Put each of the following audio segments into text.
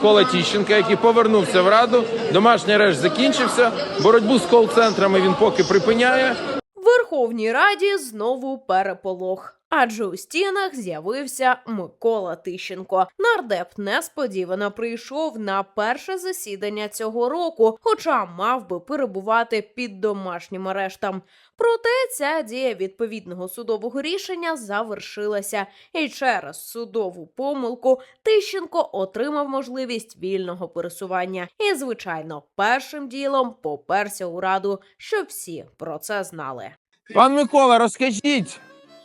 Кола Тіщенка, який повернувся в раду. Домашній арешт закінчився. Боротьбу з кол-центрами він поки припиняє. Верховній Раді знову переполох. Адже у стінах з'явився Микола Тищенко. Нардеп несподівано прийшов на перше засідання цього року, хоча мав би перебувати під домашнім арештом. Проте ця дія відповідного судового рішення завершилася, і через судову помилку Тищенко отримав можливість вільного пересування. І, звичайно, першим ділом поперся у раду, щоб всі про це знали. Пан Микола, розкажіть.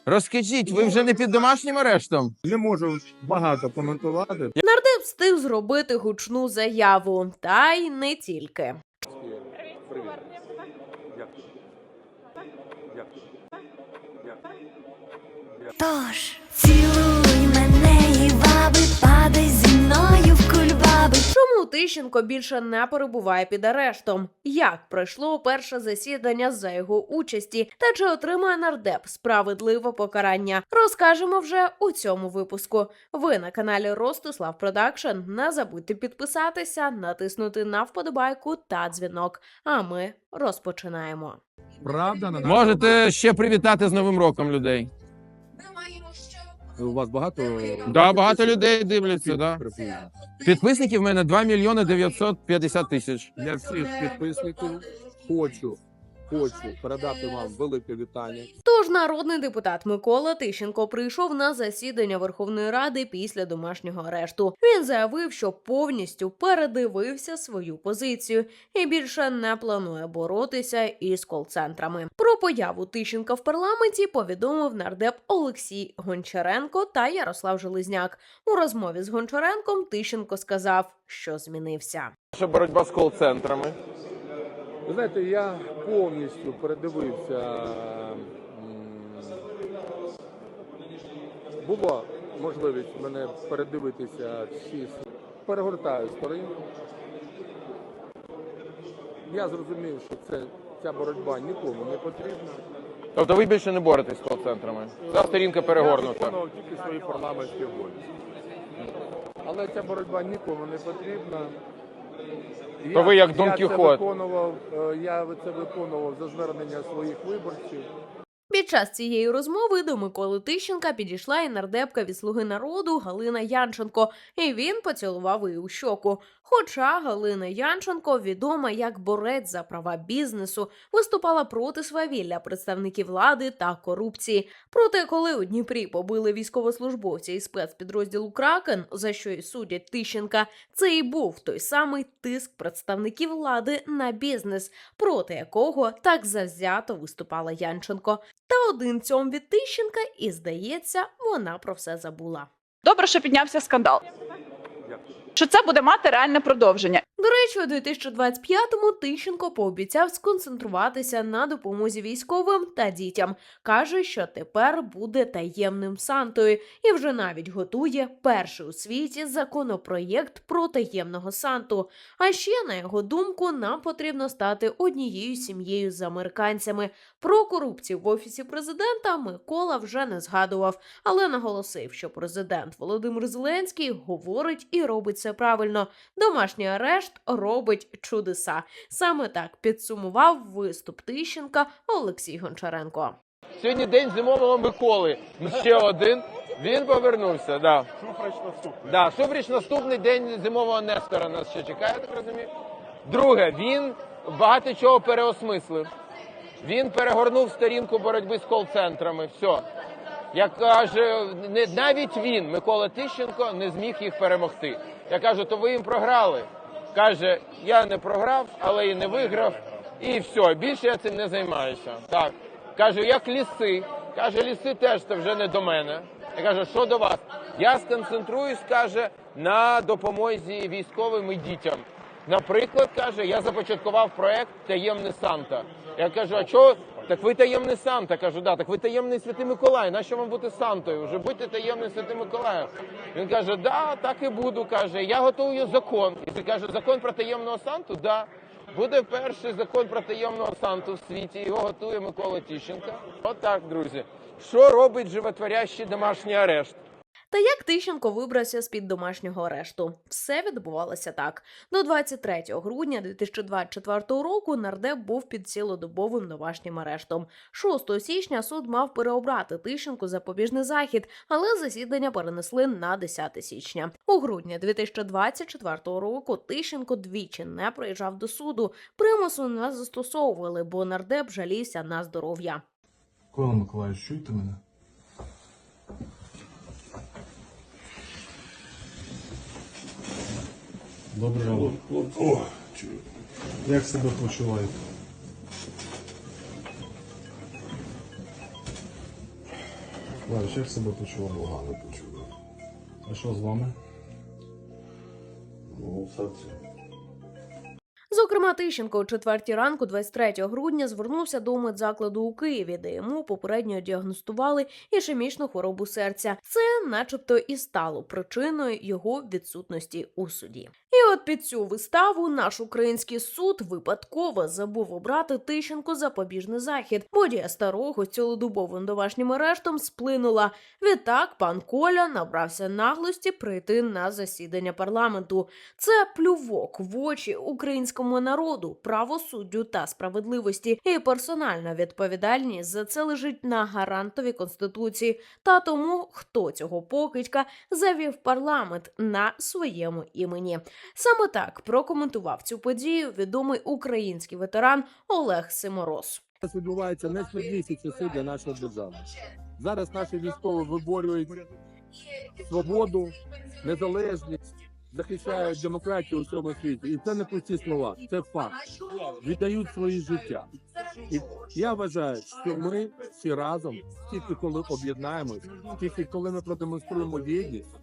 Розкажіть, ви вже не під домашнім арештом? Не можу багато коментувати. Нардеп встиг зробити гучну заяву, та й не тільки. Тож цілуй Тищенко більше не перебуває під арештом? Як пройшло перше засідання за його участі? Та чи отримає нардеп справедливе покарання? Розкажемо вже у цьому випуску. Ви на каналі Ростислав Продакшн. Не забудьте підписатися, натиснути на вподобайку та дзвінок. А ми розпочинаємо. Правда Можете ще привітати з Новим роком людей. У вас багато Да, багато людей дивляться. Да. Приблизно. Підписників в мене 2 мільйони 950 тисяч. Для всіх підписників хочу, хочу передати вам велике вітання. Тож народний депутат Микола Тищенко прийшов на засідання Верховної Ради після домашнього арешту. Він заявив, що повністю передивився свою позицію і більше не планує боротися із кол-центрами. Про появу Тищенка в парламенті повідомив нардеп Олексій Гончаренко та Ярослав Железняк. У розмові з Гончаренком Тищенко сказав, що змінився. Наша боротьба з кол-центрами. Ви знаєте, я повністю передивився. Була можливість мене передивитися всі перегортаю сторінку. Я зрозумів, що це ця боротьба нікому не потрібна. Тобто ви більше не боретесь з кол-центрами. Ця сторінка Я перегорнута. виконував тільки свої парламентські обов'язки. Але ця боротьба нікому не потрібна. То ви як Дон Кіхот. виконував, е, я це виконував за звернення своїх виборців. Під час цієї розмови до Миколи Тищенка підійшла і нардепка від слуги народу Галина Янченко, і він поцілував її у щоку. Хоча Галина Янченко, відома як борець за права бізнесу, виступала проти свавілля представників влади та корупції. Проте, коли у Дніпрі побили військовослужбовця із спецпідрозділу Кракен, за що й судять Тищенка, це і був той самий тиск представників влади на бізнес, проти якого так завзято виступала Янченко. Та один цьом від Тищенка, і здається, вона про все забула. Добре, що піднявся скандал. Що це буде мати реальне продовження. До речі, у 2025-му Тищенко пообіцяв сконцентруватися на допомозі військовим та дітям. каже, що тепер буде таємним Сантою, і вже навіть готує перший у світі законопроєкт про таємного Санту. А ще, на його думку, нам потрібно стати однією сім'єю з американцями. Про корупцію в офісі президента Микола вже не згадував, але наголосив, що президент Володимир Зеленський говорить і робить все правильно. Домашній арешт робить чудеса. Саме так підсумував виступ Тищенка Олексій Гончаренко. Сьогодні день зимового Миколи. Ще один. Він повернувся. Да. Шуфрич наступний. Да, Шуфрич наступний день зимового Нестора нас ще чекає, так розумію. Друге, він багато чого переосмислив. Він перегорнув сторінку боротьби з кол-центрами. Все. Як каже, не, навіть він, Микола Тищенко, не зміг їх перемогти. Я кажу, то ви їм програли. Каже, я не програв, але і не виграв. І все, більше я цим не займаюся. Так. Кажу, як ліси. Каже, ліси теж це вже не до мене. Я кажу, що до вас? Я сконцентруюсь, каже, на допомозі військовим і дітям. Наприклад, каже, я започаткував проект Таємний Санта. Я кажу, а чого? Так ви таємний Санта. Кажу, да, так ви таємний Святий Миколай. Нащо вам бути Сантою? Вже будьте таємним Святим Миколаєм. Він каже, да, так і буду. Каже, я готую закон. І каже, закон про таємного Санту? Да. Буде перший закон про таємного Санту в світі. Його готує Микола Тищенко. Отак, друзі. Що робить животворящий домашній арешт? Та як Тищенко вибрався з під домашнього арешту? Все відбувалося так. До 23 грудня 2024 року нардеп був під цілодобовим домашнім арештом. 6 січня суд мав переобрати Тищенку запобіжний захід, але засідання перенесли на 10 січня. У грудні 2024 року Тищенко двічі не приїжджав до суду. Примусу не застосовували, бо нардеп жалівся на здоров'я. Микола Миколаївич, чуєте мене? Ранок. О. Як себе почуваєте? Ларіш, як себе почуваєте? Погано почуваю. А що з вами? Ну, серце. Зокрема, Тищенко о четвертій ранку, 23 грудня, звернувся до медзакладу у Києві, де йому попередньо діагностували ішемічну хворобу серця. Це, начебто, і стало причиною його відсутності у суді. І от під цю виставу наш український суд випадково забув обрати Тищенко запобіжний захід, бо дія старого з цілодобовим домашнім арештом сплинула. Відтак пан Коля набрався наглості прийти на засідання парламенту. Це плювок в очі українському народу, правосуддю та справедливості, і персональна відповідальність за це лежить на гарантові конституції та тому, хто цього покидька завів парламент на своєму імені. Саме так прокоментував цю подію відомий український ветеран Олег Симороз. Зараз відбуваються найскладніші часи для нашої держави. Зараз наші військові виборюють свободу, незалежність, захищають демократію у всьому світі. І це не пусті слова, це факт. Віддають свої життя. І я вважаю, що ми всі разом, тільки коли об'єднаємось, тільки коли ми продемонструємо єдність,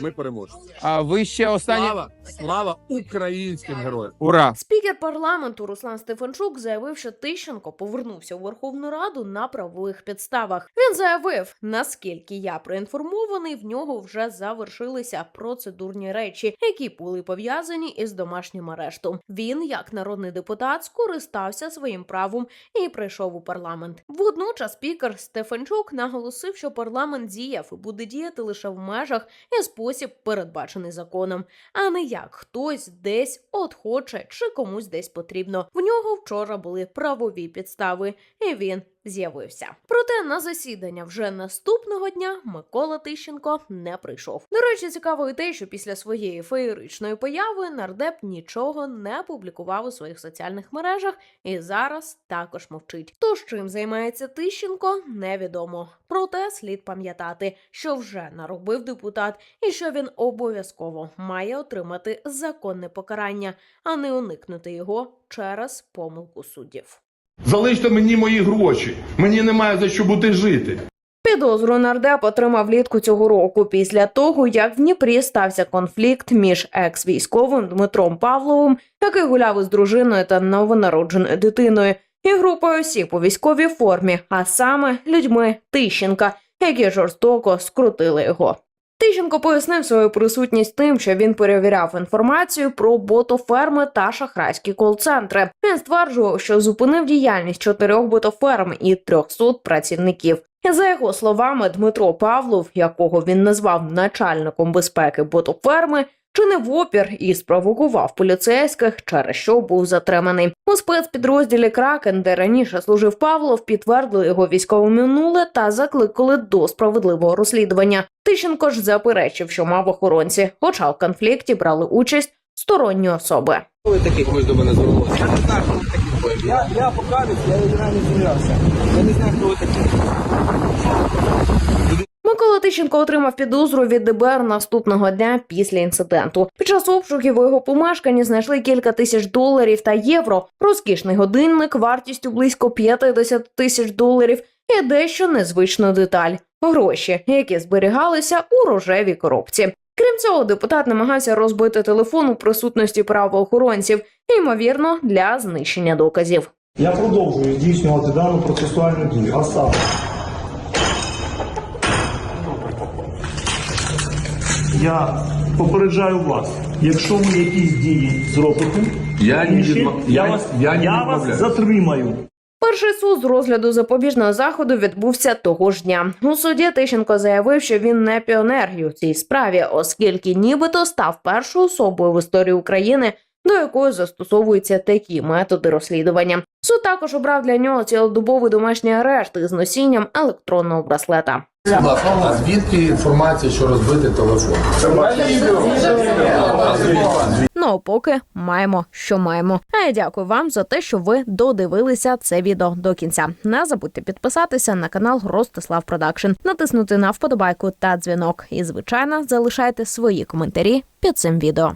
ми переможемо. А ви ще останні. Слава, слава українським героям! Ура! Спікер парламенту Руслан Стефанчук заявив, що Тищенко повернувся у Верховну Раду на правових підставах. Він заявив, наскільки я проінформований, в нього вже завершилися процедурні речі, які були пов'язані із домашнім арештом. Він, як народний депутат, скористався своїм правом і прийшов у парламент. Водночас спікер Стефанчук наголосив, що парламент діяв і буде діяти лише в межах і спосіб, передбачений законом а не як хтось десь от хоче чи комусь десь потрібно. В нього вчора були правові підстави, і він з'явився. Проте на засідання вже наступного дня Микола Тищенко не прийшов. До речі, цікаво і те, що після своєї феєричної появи нардеп нічого не публікував у своїх соціальних мережах і зараз також мовчить. Тож чим займається Тищенко, невідомо. Проте слід пам'ятати, що вже наробив депутат, і що він обов'язково має отримати законне покарання, а не уникнути його через помилку суддів. Залиште мені мої гроші. Мені немає за що бути жити. Підозру нардеп отримав влітку цього року після того, як в Дніпрі стався конфлікт між екс-військовим Дмитром Павловим, який гуляв із дружиною та новонародженою дитиною, і групою осіб у військовій формі, а саме людьми Тищенка, які жорстоко скрутили його. Тищенко пояснив свою присутність тим, що він перевіряв інформацію про ботоферми та шахрайські кол-центри. Він стверджував, що зупинив діяльність чотирьох ботоферм і 300 працівників. За його словами, Дмитро Павлов, якого він назвав начальником безпеки ботоферми, чинив опір і спровокував поліцейських, через що був затриманий. У спецпідрозділі Кракен, де раніше служив Павлов, підтвердили його військове минуле та закликали до справедливого розслідування. Тищенко ж заперечив, що мав охоронці, хоча в конфлікті брали участь сторонні особи. Я, я покажусь, я реально змінявся. Я не знаю, хто ви такі. Микола Тищенко отримав підозру від ДБР наступного дня після інциденту. Під час обшуків у його помешканні знайшли кілька тисяч доларів та євро, розкішний годинник вартістю близько 50 тисяч доларів і дещо незвичну деталь гроші, які зберігалися у рожевій коробці. Крім цього, депутат намагався розбити телефон у присутності правоохоронців, ймовірно, для знищення доказів. Я продовжую здійснювати дану процесуальну дію, а саме я попереджаю вас, якщо ви якісь дії зробите, Я інші, відма- я, я- вас, я не я вас затримаю. Перший суд з розгляду запобіжного заходу відбувся того ж дня. У суді Тищенко заявив, що він не піонер у цій справі, оскільки нібито став першою особою в історії України, до якої застосовуються такі методи розслідування. Суд також обрав для нього цілодобовий домашній арешт із носінням електронного браслета. А звідки інформація, що розбити телефон? Ну а поки маємо, що маємо. А я дякую вам за те, що ви додивилися це відео до кінця. Не забудьте підписатися на канал Ростислав Продакшн, натиснути на вподобайку та дзвінок. І звичайно залишайте свої коментарі під цим відео.